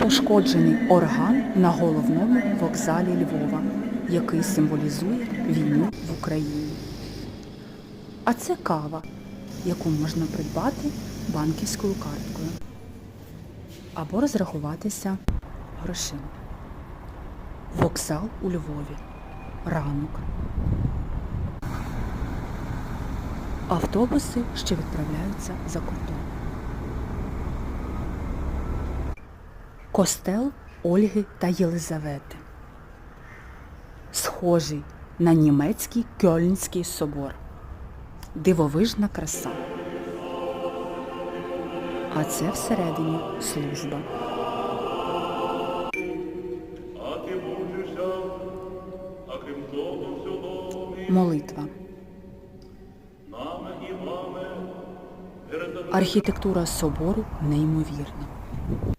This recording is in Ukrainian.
Пошкоджений орган на головному вокзалі Львова, який символізує війну в Україні. А це кава, яку можна придбати банківською карткою або розрахуватися грошима. Вокзал у Львові. Ранок. Автобуси, що відправляються за кордон. Костел Ольги та Єлизавети. Схожий на німецький Кьольнський собор. Дивовижна краса. А це всередині служба. Молитва. Архітектура собору неймовірна.